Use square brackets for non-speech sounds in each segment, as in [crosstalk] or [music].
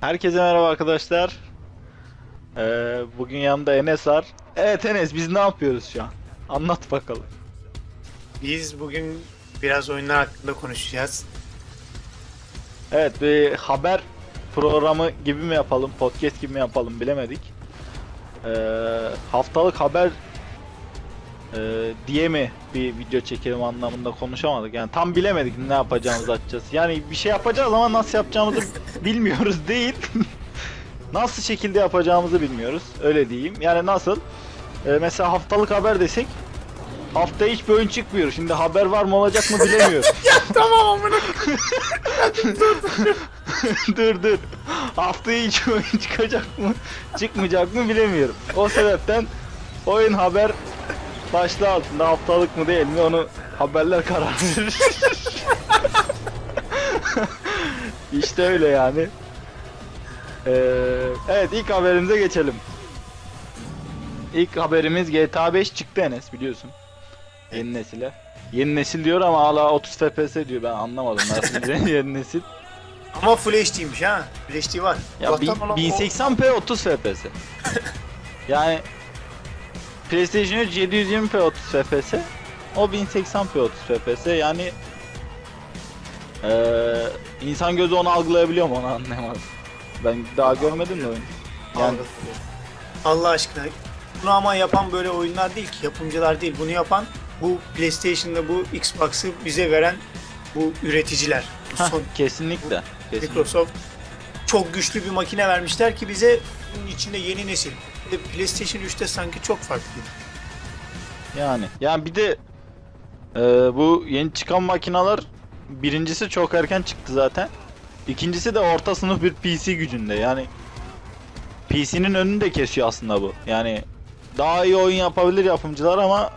Herkese merhaba arkadaşlar. Ee, bugün yanımda Enes var. Evet Enes biz ne yapıyoruz şu an? Anlat bakalım. Biz bugün biraz oyunlar hakkında konuşacağız. Evet bir haber programı gibi mi yapalım, podcast gibi mi yapalım bilemedik. Ee, haftalık haber e, diye mi bir video çekelim anlamında konuşamadık. Yani tam bilemedik ne yapacağımızı açacağız. Yani bir şey yapacağız ama nasıl yapacağımızı [laughs] bilmiyoruz değil. [laughs] nasıl şekilde yapacağımızı bilmiyoruz. Öyle diyeyim. Yani nasıl? Ee, mesela haftalık haber desek haftaya hiçbir oyun çıkmıyor. Şimdi haber var mı olacak mı bilemiyoruz. [laughs] tamam amına. dur dur. Haftaya hiç oyun çıkacak mı? Çıkmayacak mı bilemiyorum. O sebepten oyun haber başlığı altında haftalık mı değil mi onu haberler karar verir. [laughs] işte öyle yani. Ee, evet ilk haberimize geçelim. İlk haberimiz GTA 5 çıktı Enes biliyorsun. Yeni nesile. Yeni nesil diyor ama hala 30 FPS diyor ben anlamadım nasıl [laughs] yeni nesil. Ama Full HD'ymiş ha. Full HD var. Ya o- 1080p 30 FPS. yani PlayStation 3 720p 30 FPS. O 1080p 30 FPS yani eee insan gözü onu algılayabiliyor mu onu anlayamadım. Ben daha görmedim de oyunu. Yani. Allah aşkına. Bunu ama yapan böyle oyunlar değil ki. Yapımcılar değil. Bunu yapan bu PlayStation'da bu Xbox'ı bize veren bu üreticiler. Bu son kesinlikle. kesinlikle. Microsoft çok güçlü bir makine vermişler ki bize bunun içinde yeni nesil. De PlayStation 3'te sanki çok farklı. Yani yani bir de eee, bu yeni çıkan makineler birincisi çok erken çıktı zaten. İkincisi de orta sınıf bir PC gücünde. Yani PC'nin önünü de kesiyor aslında bu. Yani daha iyi oyun yapabilir yapımcılar ama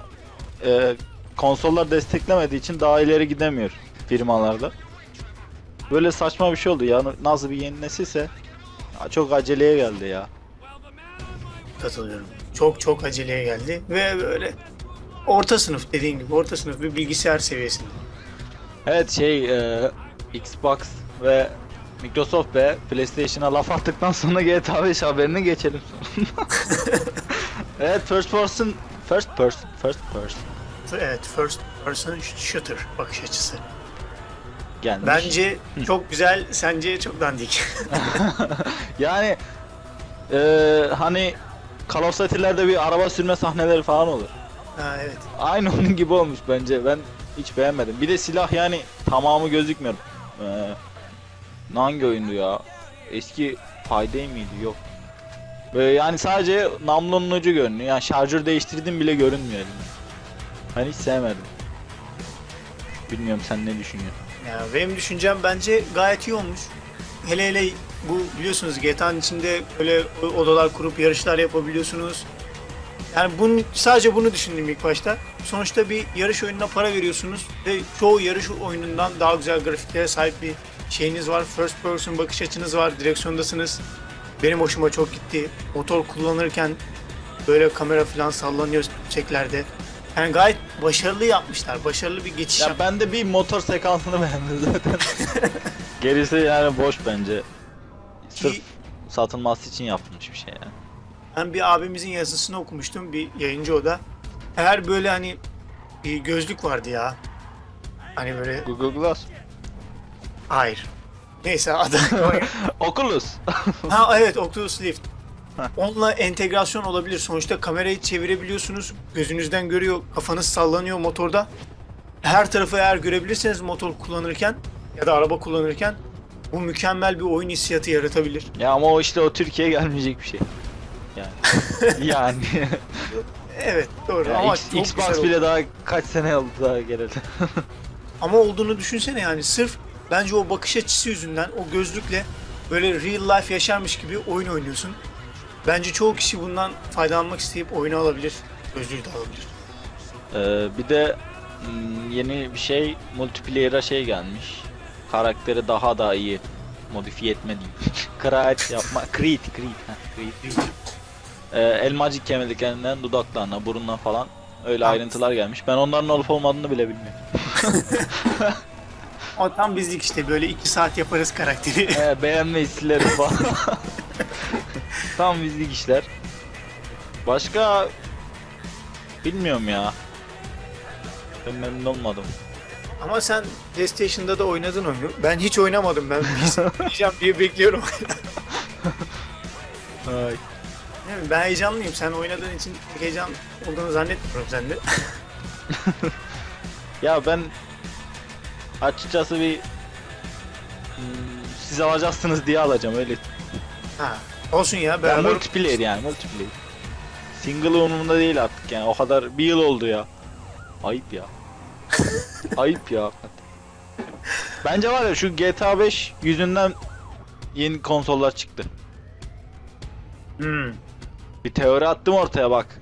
eee, konsollar desteklemediği için daha ileri gidemiyor firmalarda. Böyle saçma bir şey oldu ya. Nasıl bir yeni nesilse çok aceleye geldi ya. Katılıyorum. Çok çok aceleye geldi ve böyle orta sınıf dediğin gibi orta sınıf bir bilgisayar seviyesinde. Evet şey e, Xbox ve Microsoft ve PlayStation'a laf attıktan sonra GTA 5 haberini geçelim [laughs] evet first person first person first person Evet, first person shooter bakış açısı. gelmiş. Bence çok güzel, sence çok dandik. [laughs] yani e, hani Call of Duty'lerde bir araba sürme sahneleri falan olur. ha evet. Aynı [laughs] onun gibi olmuş bence. Ben hiç beğenmedim. Bir de silah yani tamamı gözükmüyor. Ee, hangi oyundu ya? Eski Payday miydi? Yok. Böyle yani sadece namlunun ucu görünüyor. Yani şarjör değiştirdim bile görünmüyor elimde. Ben hiç sevmedim. Bilmiyorum sen ne düşünüyorsun? Ya benim düşüncem bence gayet iyi olmuş. Hele hele bu biliyorsunuz GTA'nın içinde böyle odalar kurup yarışlar yapabiliyorsunuz. Yani bunu, sadece bunu düşündüm ilk başta. Sonuçta bir yarış oyununa para veriyorsunuz ve çoğu yarış oyunundan daha güzel grafiklere sahip bir şeyiniz var. First person bakış açınız var, direksiyondasınız. Benim hoşuma çok gitti. Motor kullanırken böyle kamera falan sallanıyor çeklerde. Yani gayet başarılı yapmışlar. Başarılı bir geçiş Ya yap- ben de bir motor sekansını beğendim zaten. [laughs] Gerisi yani boş bence. Sırf Ki satılması için yapılmış bir şey yani. Ben bir abimizin yazısını okumuştum bir yayıncı o da. Eğer böyle hani bir gözlük vardı ya. Hani böyle Google Glass. hayır. Neyse adı. [laughs] Oculus. [laughs] ha evet Oculus Rift. Onunla entegrasyon olabilir. Sonuçta kamerayı çevirebiliyorsunuz. Gözünüzden görüyor. Kafanız sallanıyor motorda. Her tarafı eğer görebilirseniz motor kullanırken ya da araba kullanırken bu mükemmel bir oyun hissiyatı yaratabilir. Ya ama o işte o Türkiye'ye gelmeyecek bir şey. Yani. [laughs] yani. Evet doğru Ya ama X- çok Xbox güzel bile daha kaç sene oldu daha geleli. [laughs] Ama olduğunu düşünsene yani sırf bence o bakış açısı yüzünden o gözlükle böyle real life yaşarmış gibi oyun oynuyorsun. Bence çoğu kişi bundan faydalanmak isteyip oyunu alabilir. Gözlüğü de alabilir. Ee, bir de mm, yeni bir şey multiplayer'a şey gelmiş. Karakteri daha da iyi modifiye etme diyeyim. [laughs] Yapma. Create, create. heh, create. Ee, elmacık kemiriklerinden dudaklarına, burununa falan Öyle ayrıntılar gelmiş. Ben onların olup olmadığını bile bilmiyorum. [laughs] O tam bizlik işte böyle iki saat yaparız karakteri. He, beğenme sileriz falan. [laughs] Tam bizlik işler. Başka bilmiyorum ya. Ben memnun olmadım. Ama sen PlayStation'da da oynadın oyunu. Ben hiç oynamadım. Ben oynayacağım diye bekliyorum. [laughs] Ay. Mi? Ben heyecanlıyım. Sen oynadığın için pek heyecan olduğunu zannetmiyorum sende. [laughs] Ya ben açıkçası bir hmm, siz alacaksınız diye alacağım öyle. Ha. Olsun ya Ya beraber. multiplayer yani multiplayer. Single umurumda değil artık yani o kadar bir yıl oldu ya. Ayıp ya. Ayıp ya. Bence var ya şu GTA 5 yüzünden yeni konsollar çıktı. Hmm. Bir teori attım ortaya bak.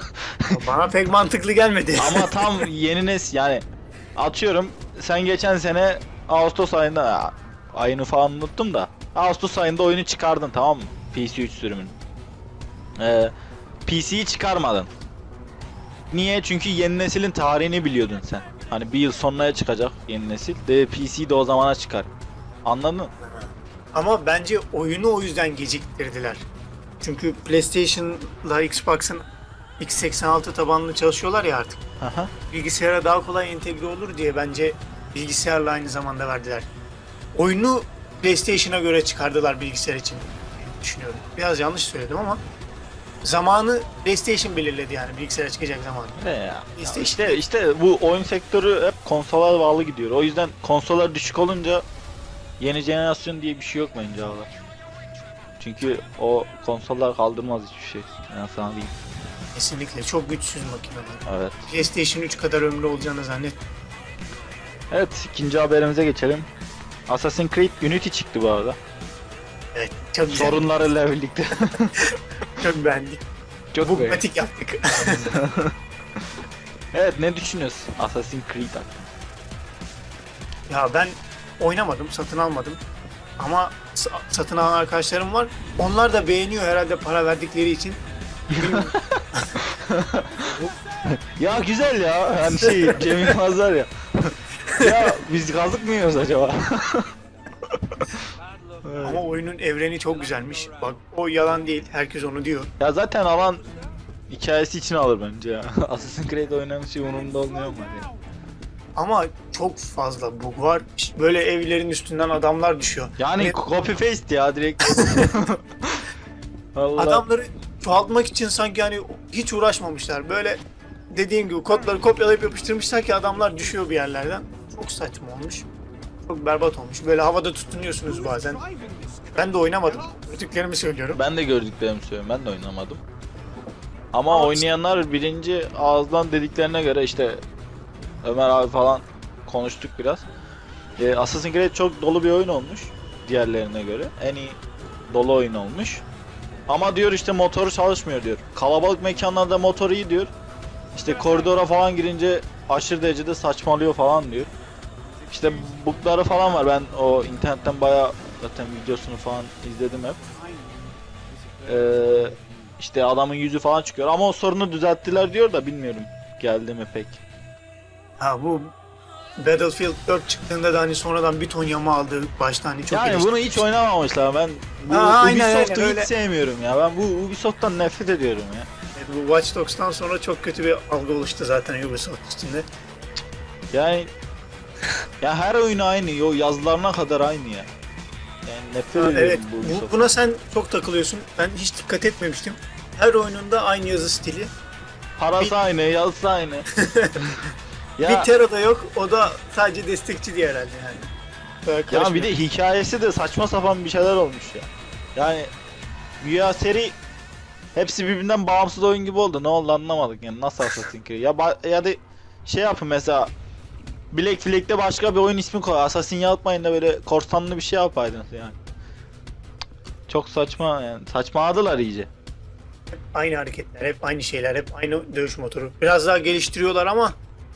[laughs] Bana pek mantıklı gelmedi. [laughs] Ama tam yeni nesil yani atıyorum sen geçen sene Ağustos ayında ayını falan unuttum da Ağustos ayında oyunu çıkardın tamam mı? PC3 sürümünü. Ee, PC'yi çıkarmadın. Niye? Çünkü yeni neslin tarihini biliyordun sen. Hani bir yıl sonraya çıkacak yeni nesil. De PC de o zamana çıkar. Anladın mı? Ama bence oyunu o yüzden geciktirdiler. Çünkü PlayStation'la Xbox'ın x86 tabanlı çalışıyorlar ya artık. Aha. Bilgisayara daha kolay entegre olur diye bence bilgisayarla aynı zamanda verdiler. Oyunu PlayStation'a göre çıkardılar bilgisayar için düşünüyorum. Biraz yanlış söyledim ama zamanı PlayStation belirledi yani bilgisayara çıkacak zamanı. Ne ya? İşte- işte işte bu oyun sektörü hep konsola bağlı gidiyor. O yüzden konsollar düşük olunca yeni jenerasyon diye bir şey yok bence abi. Çünkü o konsollar kaldırmaz hiçbir şey. Ben sana diyeyim. Kesinlikle çok güçsüz makineler. Evet. PlayStation 3 kadar ömrü olacağını zannet. Evet ikinci haberimize geçelim. Assassin's Creed Unity çıktı bu arada. Evet çok güzel. Sorunlarıyla birlikte. [laughs] Çok beğendik. Çok Bu beğendim. pratik yaptık. [laughs] Evet ne düşünüyorsun Assassin's Creed hakkında? ya ben oynamadım, satın almadım. Ama sa- satın alan arkadaşlarım var. Onlar da beğeniyor herhalde para verdikleri için. [laughs] Ya güzel ya. Hani şey Cem Yılmaz var ya. [laughs] ya biz kazık mı yiyoruz acaba? Oyunun evreni çok güzelmiş. Bak o yalan değil. Herkes onu diyor. Ya zaten alan hikayesi için alır bence ya. [laughs] Assassin's Creed oynamış şey umurumda olmuyor mu? Yani? Ama çok fazla bug var. İşte Böyle evlerin üstünden adamlar düşüyor. Yani Ve copy paste ya direkt. [laughs] Allah. adamları çoğaltmak için sanki hani hiç uğraşmamışlar. Böyle dediğim gibi kodları kopyalayıp yapıştırmışlar ki adamlar düşüyor bir yerlerden. Çok saçma olmuş. Çok berbat olmuş. Böyle havada tutunuyorsunuz bazen. Ben de oynamadım. Gördüklerimi söylüyorum. Ben de gördüklerimi söylüyorum. Ben de oynamadım. Ama Ama- oynayanlar birinci ağızdan dediklerine göre işte Ömer abi falan konuştuk biraz. Ee, Assassin's Creed çok dolu bir oyun olmuş diğerlerine göre. En iyi dolu oyun olmuş. Ama diyor işte motoru çalışmıyor diyor. Kalabalık mekanlarda motor iyi diyor. İşte koridora falan girince aşırı derecede saçmalıyor falan diyor. İşte bugları falan var. Ben o internetten bayağı zaten videosunu falan izledim hep. Ee, işte adamın yüzü falan çıkıyor ama o sorunu düzelttiler diyor da bilmiyorum geldi mi pek. Ha bu Battlefield 4 çıktığında da hani sonradan bir ton yama aldı başta hani çok yani bunu hiç oynamamışlar ben bu Ha, aynen, Ubisoft'u aynen, hiç öyle. sevmiyorum ya ben bu Ubisoft'tan nefret ediyorum ya. Evet, bu Watch Dogs'tan sonra çok kötü bir algı oluştu zaten Ubisoft içinde. Yani ya her oyun aynı o yazılarına kadar aynı ya. Yani nefret Ha, evet bu buna sen çok takılıyorsun. Ben hiç dikkat etmemiştim. Her oyununda aynı yazı stili. Parası bir- aynı yazısı aynı. [laughs] ya, Bir Tera da yok. O da sadece destekçi diye herhalde yani. Böyle Ya bir de hikayesi de saçma sapan bir şeyler olmuş ya. Yani güya seri hepsi birbirinden bağımsız oyun gibi oldu. Ne oldu anlamadık yani nasıl Assassin's Creed. Ya ya da şey yapın mesela Black Flag'de başka bir oyun ismi koy. Assassin yapmayın da böyle korsanlı bir şey yapaydınız yani. Çok saçma yani. Saçmaladılar iyice. Hep aynı hareketler, hep aynı şeyler, hep aynı dövüş motoru. Biraz daha geliştiriyorlar ama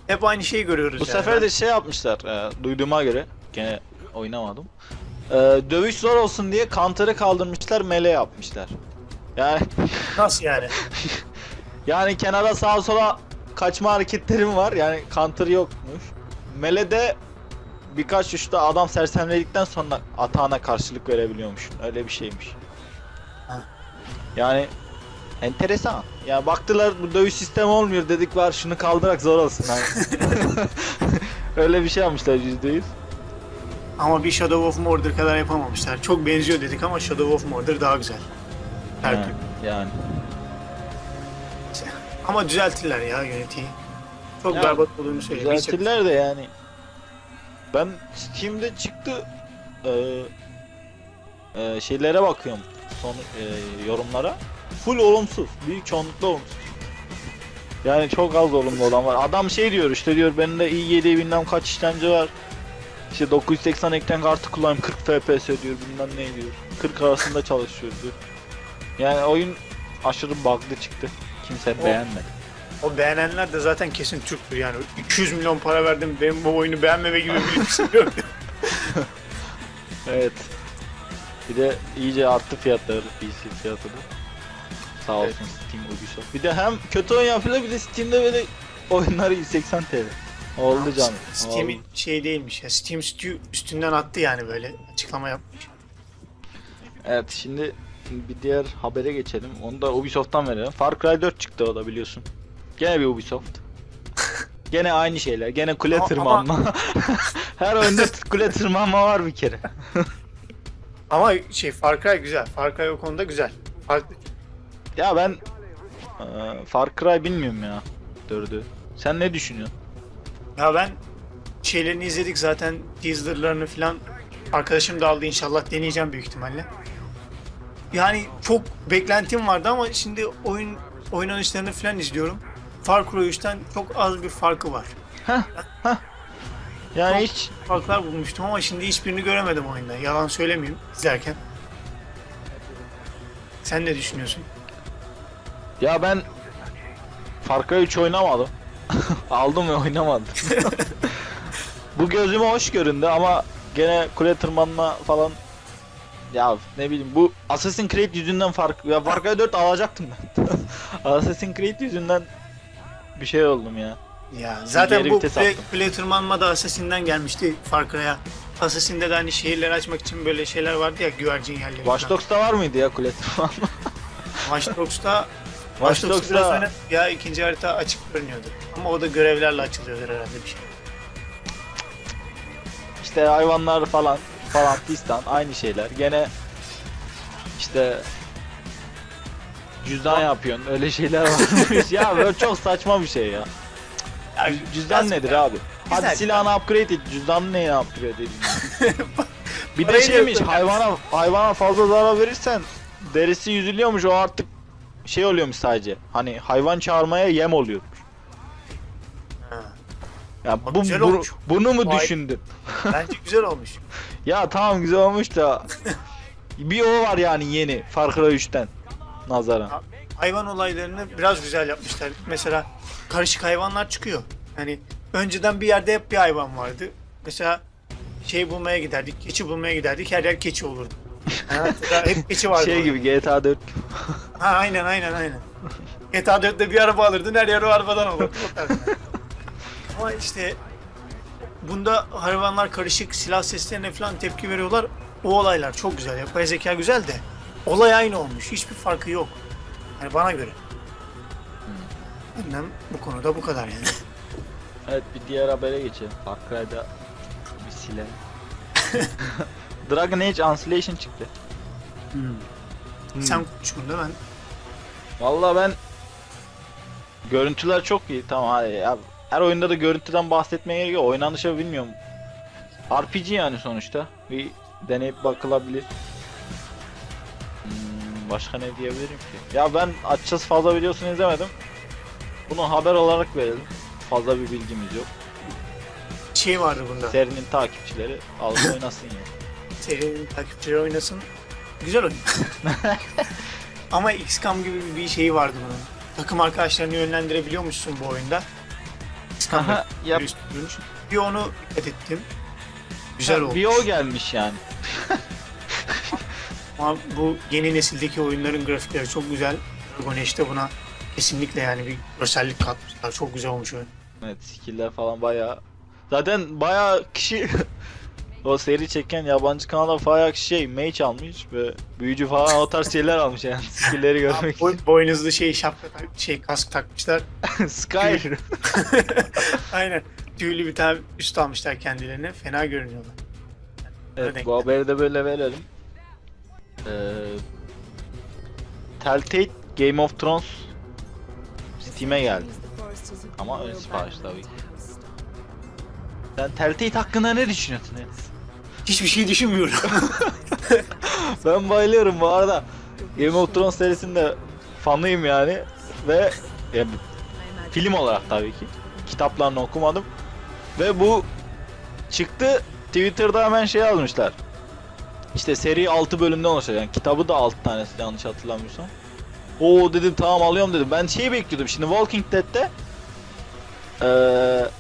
hep aynı şeyi görüyoruz Bu yani. sefer de şey yapmışlar e, duyduğuma göre. Gene oynamadım. E, dövüş zor olsun diye counter'ı kaldırmışlar melee yapmışlar. Yani [laughs] Nasıl yani? Yani kenara sağa sola kaçma hareketlerim var. Yani counter yokmuş. Mele'de birkaç uçta adam sersemledikten sonra atağına karşılık verebiliyormuş. Öyle bir şeymiş. Ha. Yani enteresan. Yani baktılar bu dövüş sistemi olmuyor dedik var şunu kaldırak zor olsun. Hani. [laughs] Öyle bir şey yapmışlar %100. Ama bir Shadow of Mordor kadar yapamamışlar. Çok benziyor dedik ama Shadow of Mordor daha güzel. Her Ha, yani. Ama düzeltirler ya yönetiyi. Çok Ya, berbat olduğunu söylüyor. Hiç- Düzeltirler de yani. Ben Steam'de çıktı eee eee, şeylere bakıyorum son eee, yorumlara. Full olumsuz. Büyük çoğunlukla olumsuz. Yani çok az olumlu olan var. Adam şey diyor işte diyor benim de i7 bilmem kaç işlemci var. İşte 980 ekran kartı kullanıyorum 40 FPS diyor bilmem ne diyor. 40 arasında çalışıyor diyor. Yani oyun aşırı bug'lı çıktı. Kimse beğenmedi. O beğenenler de zaten kesin Türktür yani. 200 milyon para verdim benim bu oyunu beğenmeme gibi bir şey yok. [laughs] Evet. Bir de iyice arttı fiyatları PC fiyatı da. Sağ olsun Evet. Steam Ubisoft. Bir de hem kötü oyun yapıyorlar bir de Steam'de böyle oyunları 180 TL. Oldu canım. Steam'in şey değilmiş ya. Steam üstü- üstünden attı yani böyle açıklama yapmış. Evet şimdi bir diğer habere geçelim. Onu da Ubisoft'tan verelim. Far Cry 4 çıktı o da biliyorsun. Gene bir Ubisoft. [laughs] Gene aynı şeyler. Gene kule Ama- tırmanma. [laughs] Her oyunda kule tırmanma var bir kere. [laughs] Ama şey Far Cry güzel. Far Cry o konuda güzel. Farklı. Ya ben eee, Far Cry bilmiyorum ya. Dördü. Sen ne düşünüyorsun? Ya ben şeylerini izledik zaten teaserlarını falan arkadaşım da aldı inşallah deneyeceğim büyük ihtimalle. Yani çok beklentim vardı ama şimdi oyun oynanışlarını falan izliyorum. Far Cry 3'ten çok az bir farkı var. Yani Çok- hiç Farklar bulmuştum ama şimdi hiçbirini göremedim oyunda. Yalan söylemeyeyim izlerken. Sen ne düşünüyorsun? ya ben Far Cry 3 oynamadım. [laughs] Aldım ve oynamadım. Bu gözüme hoş göründü ama gene kule tırmanma falan ya ne bileyim bu Assassin's Creed yüzünden fark ya Far Cry 4 alacaktım ben. [laughs] Assassin's Creed yüzünden bir şey oldum ya. Ya zaten geri bu kule, attım. tırmanma da Assassin'den gelmişti Far Cry'a. Assassin'de de hani şehirleri açmak için böyle şeyler vardı ya güvercin yerleri. Watch. Dogs'ta var mıydı ya kule tırmanma? [laughs] Watch Dogs'ta Watch Dogs'ta biraz oyna- ya ikinci harita açık görünüyordu. Ama o da görevlerle açılıyordur herhalde bir şey. işte hayvanlar falan falan fistan aynı şeyler. Gene işte cüzdan yapıyorsun öyle şeyler varmış [laughs] ya böyle çok saçma bir şey ya. Ya, Cü- Cüzdan nedir abi? Hadi Güzel. silahını upgrade et, cüzdanı neye upgrade edin? [laughs] bir de Parayı şeymiş, yok. hayvana hayvana fazla zarar verirsen derisi yüzülüyormuş o artık şey oluyormuş sadece. Hani hayvan çağırmaya yem oluyor. Ha, Ya bu, güzel bu- olmuş. bunu mu Vay. düşündün? [laughs] Bence güzel olmuş. Ya tamam güzel olmuş da bir o var yani yeni Far Cry 3'ten nazaran. Hayvan olaylarını biraz güzel yapmışlar. Mesela karışık hayvanlar çıkıyor. Yani önceden bir yerde hep bir hayvan vardı. Mesela şey bulmaya giderdik, keçi bulmaya giderdik. Her yer keçi olurdu. Ha, [laughs] hep keçi vardı. Şey gibi GTA 4. Ha aynen aynen aynen. GTA 4'te bir araba alırdın her yer o arabadan olurdu. [laughs] Ama işte bunda hayvanlar karışık silah seslerine falan tepki veriyorlar. O olaylar çok güzel. Yapay zeka güzel de olay aynı olmuş. Hiçbir farkı yok. Yani bana göre. Benden bu konuda bu kadar yani. [laughs] Evet bir diğer habere geçelim. Far Cry'da bir silah. [laughs] Dragon Age Ancillation çıktı. Hmm. Sen konuş bunda ben. Vallahi ben görüntüler çok iyi tamam hadi ya her oyunda da görüntüden bahsetmeye gerek yok oynanışa bilmiyorum RPG yani sonuçta bir deneyip bakılabilir Hmm, başka ne diyebilirim ki ya ben açıkçası fazla videosunu izlemedim bunu haber olarak verelim fazla bir bilgimiz yok Şey vardı bunda. serinin takipçileri alıp [laughs] oynasın ya Serinin takipçileri oynasın. Güzel oyun. [laughs] Ama XCOM gibi bir şeyi vardı bunun. Takım arkadaşlarını yönlendirebiliyormuşsun bu oyunda. Aha, yap. Bir onu dikkat ettim. Güzel olmuş. bir o gelmiş yani [laughs] Ama bu yeni nesildeki oyunların grafikleri çok güzel. Dragon Age de buna Kesinlikle yani bir görsellik katmışlar. Çok güzel olmuş oyun. Evet skill'ler falan bayağı. Zaten bayağı kişi [laughs] o seri çeken yabancı kanalda bayağı kişi şey mage almış ve büyücü falan o tarz şeyler almış yani [laughs] skill'leri görmek için. Boy, boynuzlu şey şapka tak- şey kask takmışlar. [laughs] Sky. Aynen. Tüylü bir tane üst almışlar kendilerine. Fena görünüyorlar. evet bu haberi de böyle verelim. Ee, Telltale Game of Thrones Steam'e geldi. Ama ön sipariş tabii. Sen Telltale hakkında ne düşünüyorsun Enes? Hiçbir şey düşünmüyorum. [laughs] Ben bayılıyorum bu arada. Game of Thrones serisinde fanıyım yani ve ya, film olarak tabii ki. Kitaplarını okumadım. Ve bu çıktı Twitter'da hemen şey yazmışlar. İşte seri 6 bölümden oluşacak. Yani kitabı da 6 tanesi yanlış hatırlamıyorsam. Oo dedim tamam alıyorum dedim. Ben şeyi bekliyordum. Şimdi Walking Dead'te eee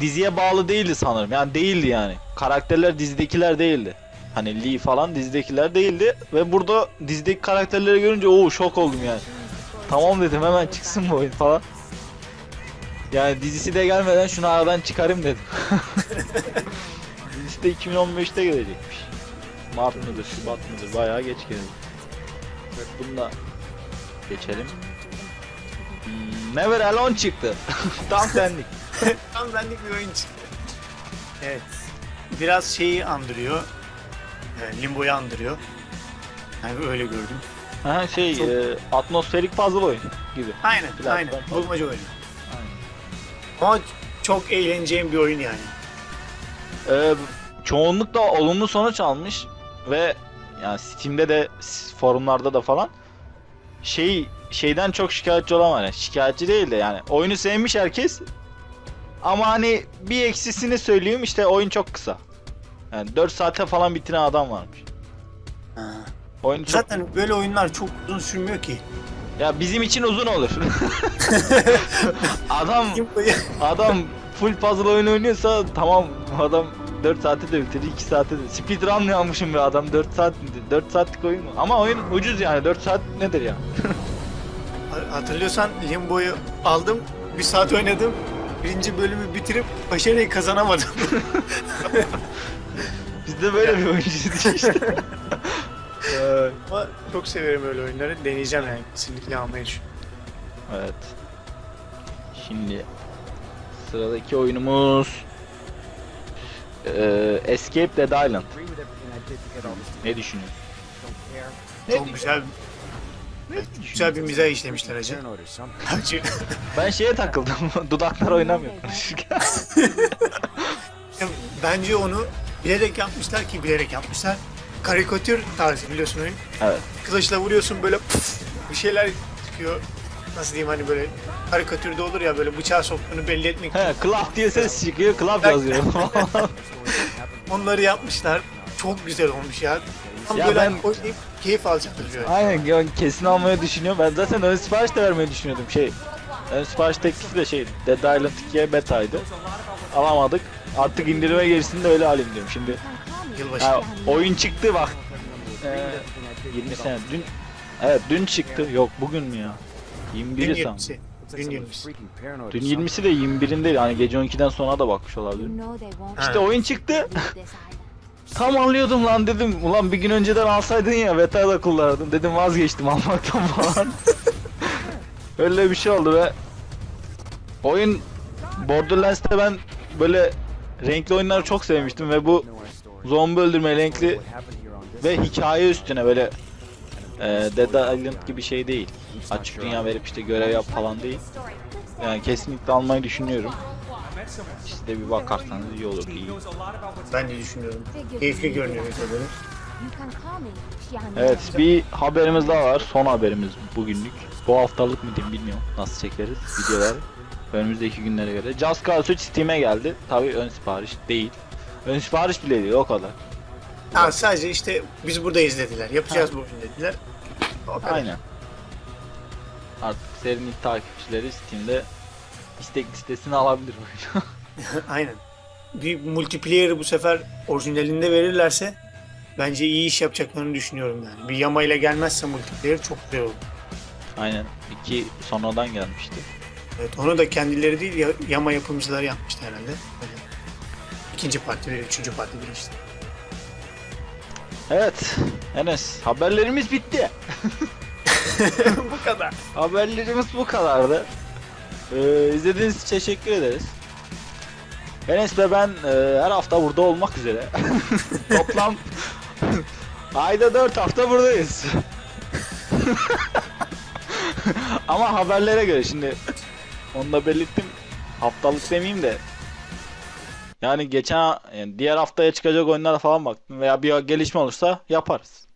diziye bağlı değildi sanırım. Yani değildi yani. Karakterler dizidekiler değildi. Hani Lee falan dizidekiler değildi ve burada dizideki karakterleri görünce o şok oldum yani. Tamam dedim hemen çıksın bu oyun falan. Yani dizisi de gelmeden şunu aradan çıkarayım dedim. Dizisi de 2015'te gelecekmiş. Mart mıdır, Şubat mıdır bayağı geç gelecek. Evet bunu da geçelim. Hmm, Never Alone çıktı. [laughs] Tam senlik. [laughs] Tam benlik bir oyun çıktı. Evet. Biraz şeyi andırıyor. E, Limbo'yu andırıyor. Yani öyle gördüm. Ha şey Çok- e, atmosferik puzzle oyun gibi. Aynen, Platform aynen. Bulmaca oyunu. Ama çok eğleneceğim bir oyun yani. Ee, çoğunlukla olumlu sonuç almış ve yani Steam'de de forumlarda da falan şey şeyden çok şikayetçi olan var. Yani şikayetçi değil de yani oyunu sevmiş herkes ama hani bir eksisini söyleyeyim işte oyun çok kısa. Yani 4 saate falan bitiren adam varmış. Oyun çok Zaten böyle oyunlar çok uzun sürmüyor ki. ya bizim için uzun olur. [laughs] adam Adam full puzzle oyunu oynuyorsa tamam adam 4 saate de bitirir 2 saate de. Speedrun yapmışım be adam 4 saat 4 saatlik oyun mu? Ama oyun ucuz yani 4 saat nedir ya? hatırlıyorsan Limbo'yu aldım. Bir saat oynadım. Birinci bölümü bitirip başarıyı kazanamadım. [laughs] Biz de böyle bir oyuncuyuz işte. [laughs] Ama çok severim öyle oyunları. Deneyeceğim yani. Kesinlikle almayı düşünüyorum. evet. Şimdi sıradaki oyunumuz ee, Escape Dead Island. Ne düşünüyorsun? Çok güzel, güzel bir mizah işlemişler hacı. Hacı. [laughs] Ben şeye takıldım. [laughs] Dudaklar oynamıyor [laughs] konuşurken. Bence onu bilerek yapmışlar ki bilerek yapmışlar. Karikatür tarzı biliyorsun oyun. evet. Kılıçla vuruyorsun böyle pıf, bir şeyler çıkıyor. Nasıl diyeyim hani böyle karikatürde olur ya böyle bıçağı soktuğunu belli etmek için. He, Club diye ses çıkıyor. Club yazıyor. [laughs] Onları yapmışlar. Çok güzel olmuş ya. Tam Ya böyle ben- oynayıp keyif alacaktır diyor. Aynen ya kesin almayı düşünüyorum. Ben zaten ön sipariş de vermeyi düşünüyordum. Şey, ön sipariş teklifi de şey, Dead Island 2'ye betaydı. Alamadık. Artık indirime gerisini de öyle alayım diyorum. Şimdi Yılbaşı. ha, oyun çıktı bak. Ee, 20 sene. Dün evet dün çıktı. Yok bugün mü ya? Dün 21'i sanırım. 20'si. Dün 20'si. Dün 20'si de 21'inde yani gece 12'den sonra da bakmış olabilir. İşte Ha. oyun çıktı. Tam anlıyordum lan dedim. Ulan bir gün önceden alsaydın ya beta da kullanırdın. Dedim vazgeçtim almaktan falan. [laughs] Öyle bir şey oldu ve oyun Borderlands'te ben böyle renkli oyunları çok sevmiştim ve bu zombi öldürme renkli ve hikaye üstüne böyle e, Dead Island gibi şey değil. Açık dünya verip işte görev yap falan değil. Yani kesinlikle almayı düşünüyorum. Siz de bir bakarsanız iyi olur. iyi. Ben de düşünüyorum. Keyifli görünüyor metoları. Evet bir haberimiz daha var. Son haberimiz bugünlük. Bu haftalık mı diyeyim bilmiyorum. Nasıl çekeriz videoları. Önümüzdeki günlere göre. Just Cause 3 Steam'e geldi. Tabi ön sipariş değil. Ön sipariş bile değil o kadar. Ha, sadece işte biz burada izlediler. Yapacağız bu oyunu dediler. O kadar. Aynen. Artık serinin takipçileri Steam'de istek listesini alabilir oyunu. [laughs] [laughs] Aynen. Bir multiplayer'ı bu sefer orijinalinde verirlerse bence iyi iş yapacaklarını düşünüyorum yani. Bir yamayla gelmezse multiplayer çok güzel olur. Aynen. İki sonradan gelmişti. Evet, onu da kendileri değil ya- yama yapımcıları yapmıştı herhalde. Öyle. İkinci parti bir, üçüncü parti bir işte. Evet. Enes haberlerimiz bitti. [laughs] [laughs] Bu kadar. Haberlerimiz bu kadardı. Ee, izlediğiniz için teşekkür ederiz. Enes ve ben e, her hafta burada olmak üzere. [laughs] Toplam ayda 4 hafta buradayız. [laughs] Ama haberlere göre şimdi onu da belirttim. Haftalık demeyeyim de. Yani geçen yani diğer haftaya çıkacak oyunlara falan baktım veya bir gelişme olursa yaparız.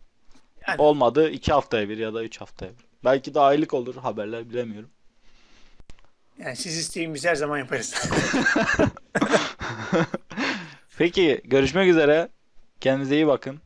Yani. Olmadı 2 haftaya bir ya da 3 haftaya bir. Belki de aylık olur haberler bilemiyorum. Yani siz isteyin biz her zaman yaparız. [laughs] [laughs] Peki görüşmek üzere. Kendinize iyi bakın.